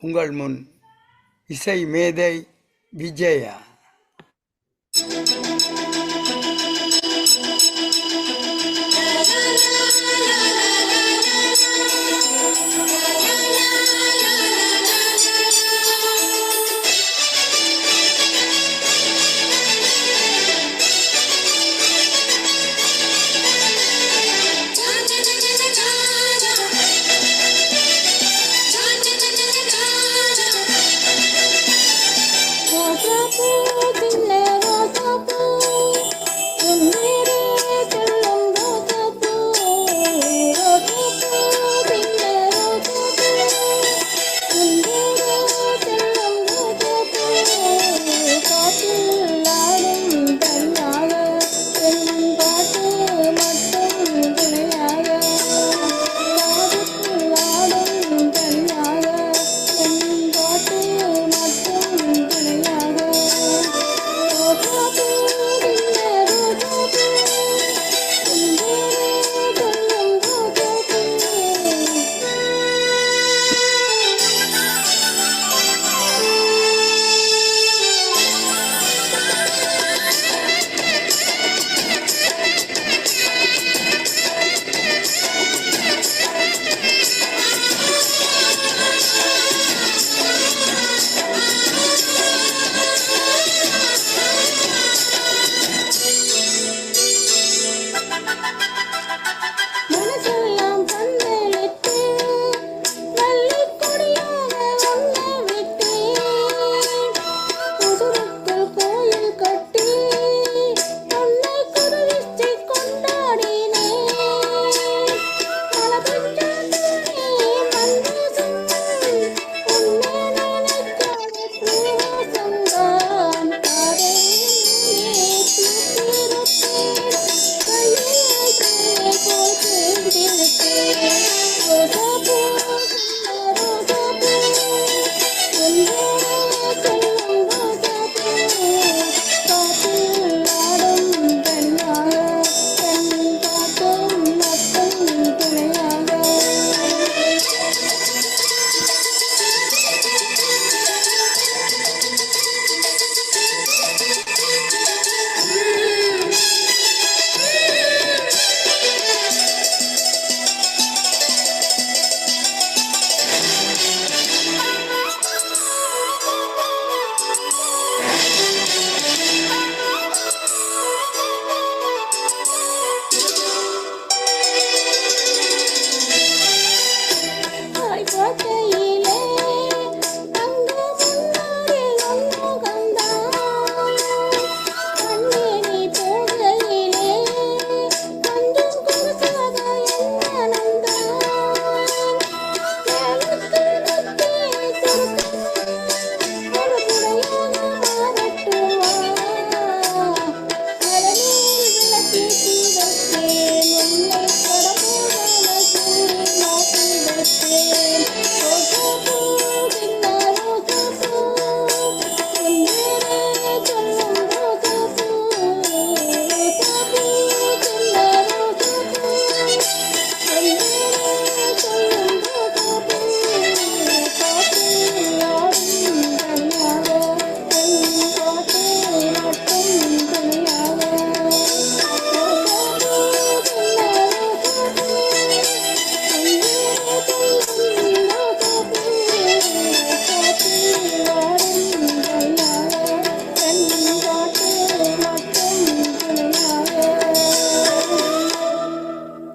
உங்கள் முன் இசை மேதை விஜயா.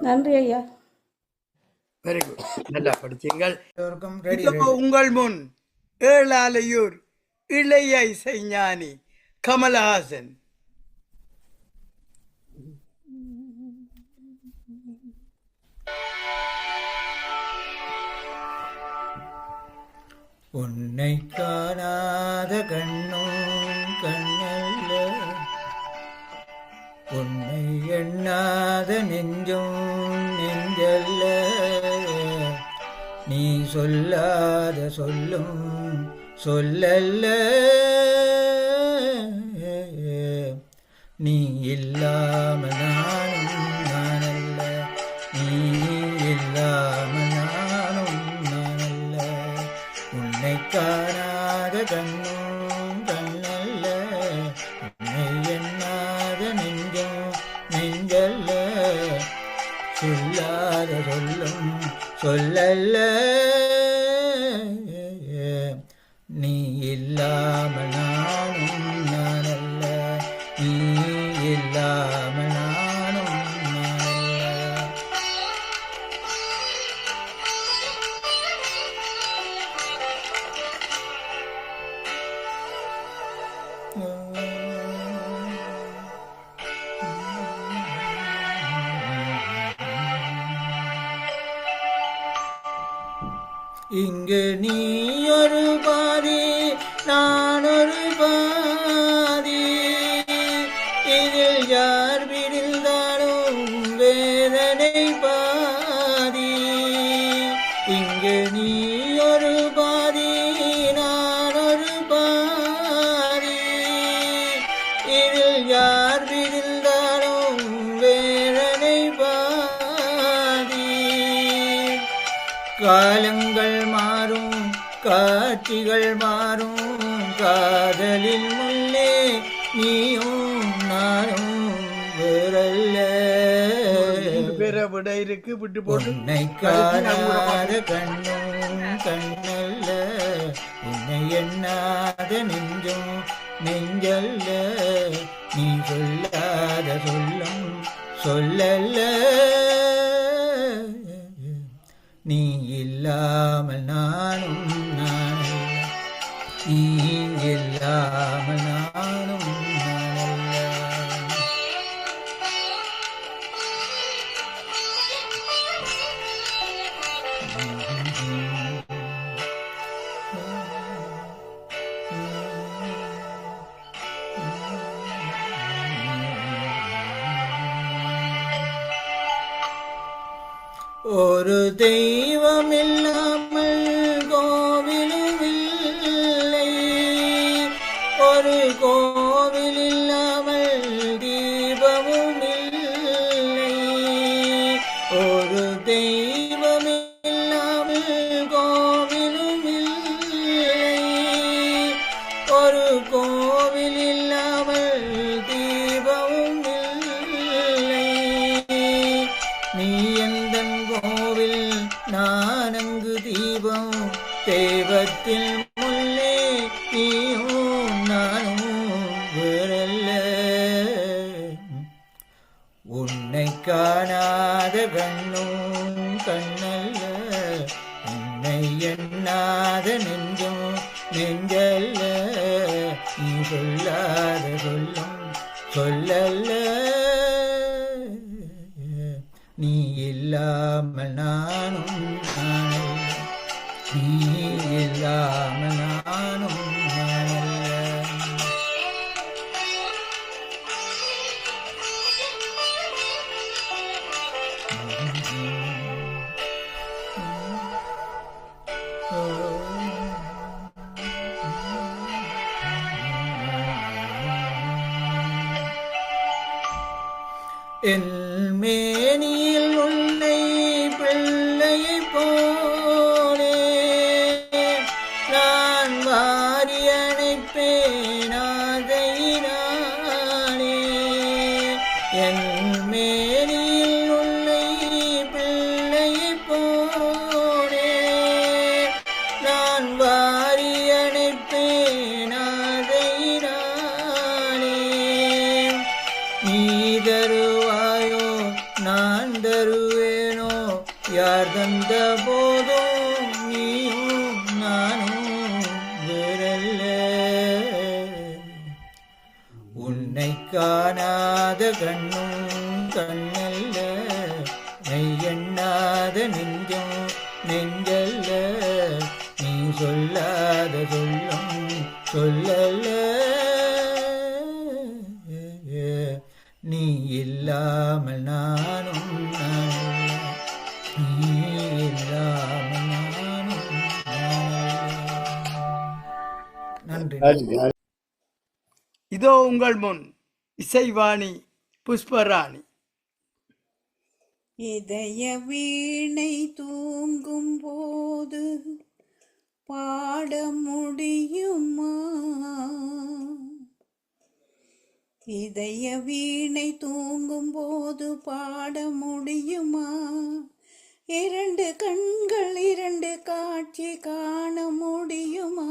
நன்றி ஐயா. வெரி குட் நல்லா படித்தீங்கள் உங்கள் முன் ஏழாலையூர் இளைய இசைஞானி கமலஹாசன். உன்னை காணாத கண்ணோ உன்னை எண்ணாத நெஞ்சும் நெஞ்சல்ல. நீ சொல்லாத சொல்லும் சொல்லல்ல. நீ இல்லாமல் நான் சொல்லல்ல பாதி. இங்கு நீ ஒரு பாதி நான் ஒரு பாதி. இதில் யார் விடிந்தாலும் வேதனை பாதி. காலங்கள் மாறும் காட்சிகள் மாறும் காதலில் முன்னே நீ விட இருக்கு? விட்டு போட்டு கண்ணும் கண்ணல்ல உன்னை எண்ணாத நெஞ்சும் நெஞ்சல்ல. நீ சொல்லாத சொல்லும் சொல்லல்ல. நீ இல்லாமல் நானும் நானல்ல நீ இல்லாமல் ஒரு தெய்வம் நீ கோவில் நானங்கு தீபம் தேவத்தில் முல்லே நீயோ நானும் வேறல்ல உன்னை காணாத கண்ணும் கண்ணல்ல உன்னை எண்ணாத நெஞ்சும் நெஞ்சல்ல. நீ சொல்லாத சொல்லும் சொல்லல்ல நீ இல்லாமல் நானும் நானல்ல நீ இல்லாமல் என் மேனியில் நெஞ்சும் நெஞ்சல்ல. நீ சொல்லாத சொல்லும் சொல்லல்ல. நீ இல்லாமல் நானும். நீ இல்லாமல் நானும். நன்றி. இதோ உங்கள் முன் இசைவாணி புஷ்பராணி. இதய வீணை தூங்கும் போது பாட முடியுமா? இதய வீணை தூங்கும் போது பாட முடியுமா? இரண்டு கண்கள் இரண்டு காட்சி காண முடியுமா?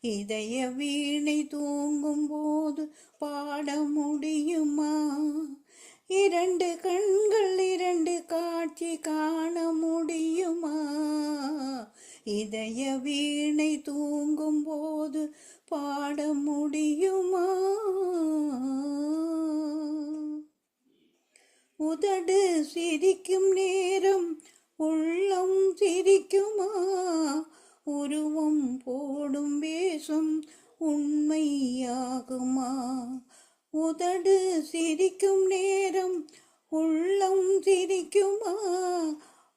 இதய வீணை தூங்கும் போது பாட முடியுமா? இரண்டு கண்கள் இரண்டு காட்சி காண முடியுமா? இதய வீணை தூங்கும் போது பாட முடியுமா? உதடு சிரிக்கும் நேரம் உள்ளம் சிரிக்குமா? உருவம் போடும் வேஷம் உண்மையாகுமா? உதடு சிரிக்கும் நேரம் உள்ளம் சிரிக்குமா?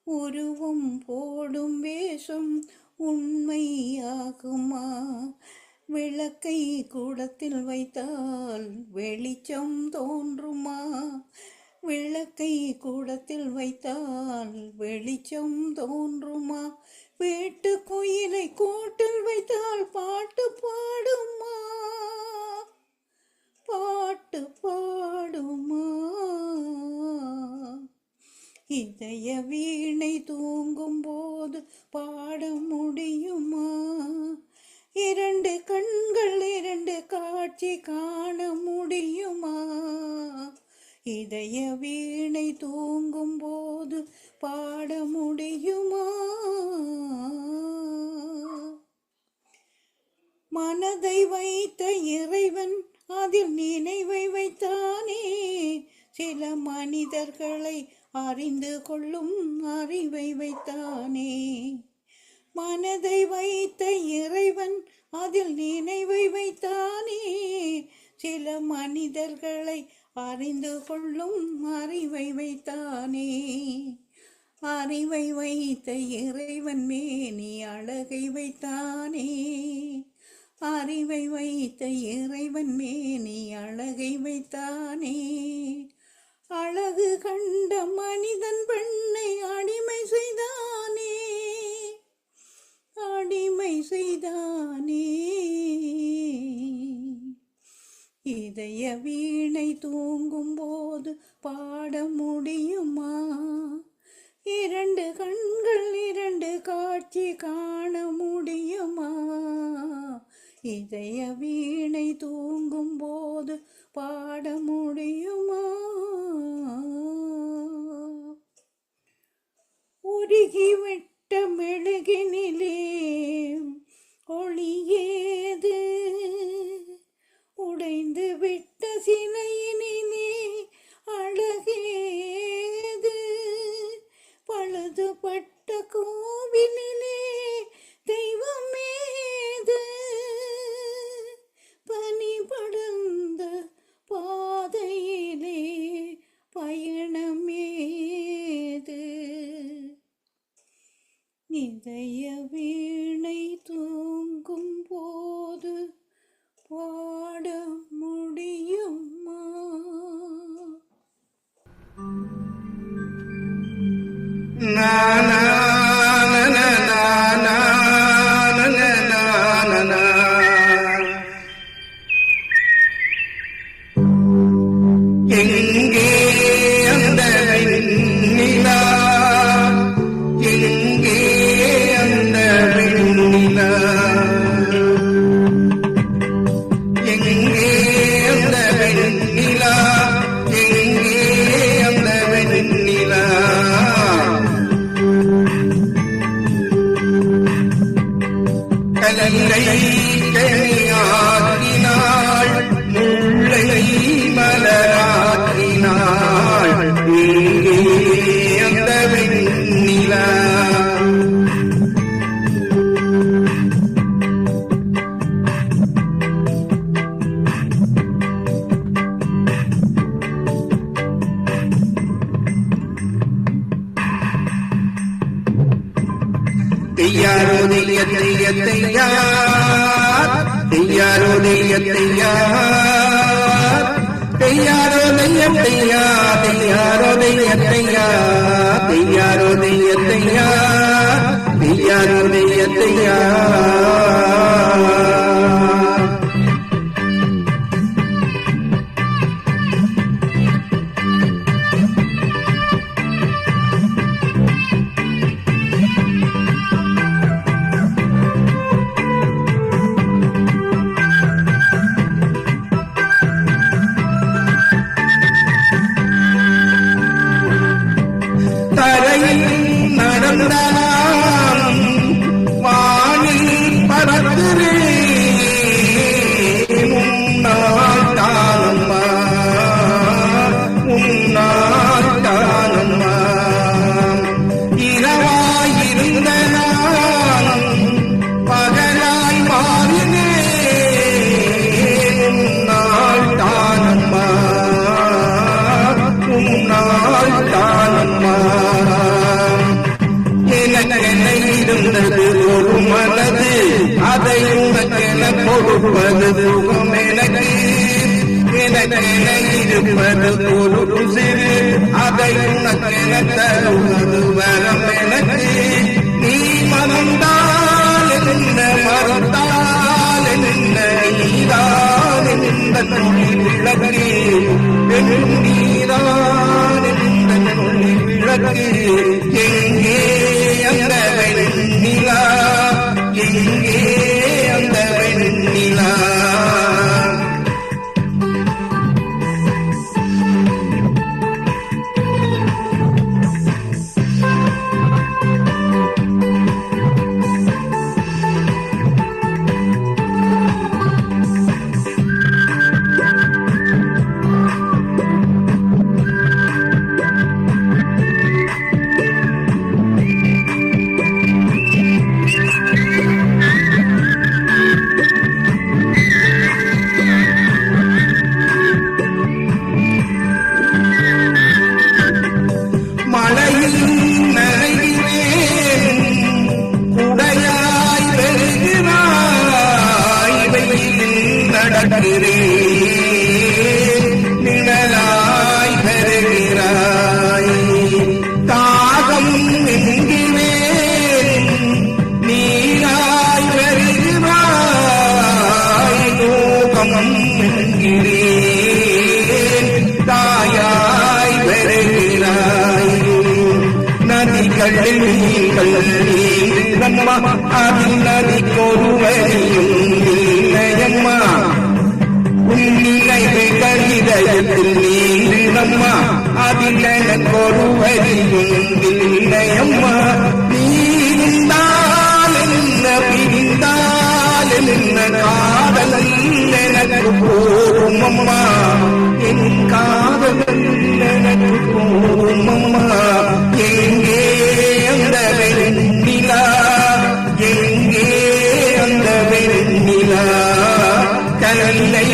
உருவம் போடும் வேஷம் உண்மையாகுமா? விளக்கை கூடத்தில் வைத்தால் வெளிச்சம் தோன்றுமா? விளக்கை கூடத்தில் வைத்தால் வெளிச்சம் தோன்றுமா? வீட்டு கோயிலை கூட்டில் வைத்தால் பாட்டு பாடுமா? பாட்டு பாடுமா? இதய வீணை தூங்கும் போது பாட முடியுமா? இரண்டு கண்கள் இரண்டு காட்சி காண முடியுமா? இதய வீணை தூங்கும் போது பாட முடியுமா? மனதை வைத்த மனிதர்களை அறிந்து கொள்ளும் அறிவை வைத்தானே. மனதை வைத்த இறைவன் அதில் நினைவை வைத்தானே. சில மனிதர்களை அறிந்து கொள்ளும் அறிவை வைத்தானே. அறிவை வைத்த இறைவன் மேனி அழகை வைத்தானே. அறிவை வைத்த இறைவன் மேனி அழகை வைத்தானே. அழகு கண்ட மனிதன் பெண்ணை அடிமை செய்தானே. அடிமை செய்தானே. இதய வீணை தூங்கும் போது பாட முடியுமா? இரண்டு கண்கள் இரண்டு காட்சி காண முடியுமா? இதய வீணை தூங்கும் போது பாட முடியுமா உருகிவிட்ட மெழுகினிலே ஒளியேது எங்கே கலங்கை தெய்ய தெய்யா தெய்யாரோ தெய்ய தெய்யா தெய்யாரோ தெய்ய இருப்பது ஒரு சிறு அதை உனக்கென தருவது வரம் எனக்கு நீ மறந்தால் என்ன மறந்தால் என்ன நீதான் இந்த துணி விளக்கே என்றும் நீதான் இந்த துணி விளக்கே நதிகளில் அதில் நதிக்கொருவரையும் இல்லையம்மா உன்னிலை கடிதத்தில் நீந்தம்மா அதில் எனக்கொருவரையும் இல்லையம்மா நீந்தால் என்ன பிரிந்தால் என்ன காதல் எனக்கு போரும் அம்மா என் காதல் எனக்கு போரும் அம்மா எங்கே அந்த வெண்ணிலா எங்கே அந்த வெண்ணிலா கல்லை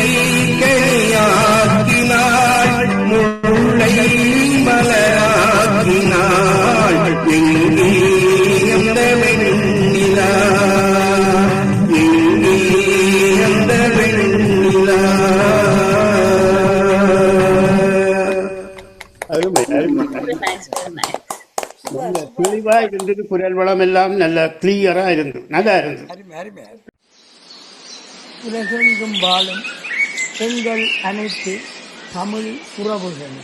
தெளிவா இருந்தது குரல் வளம் எல்லாம் நல்ல கிளியரா இருந்தது. நல்லா இருந்தது. உலகெங்கும் வாழும் பெண்கள் அனைத்து தமிழ் உறவுகள்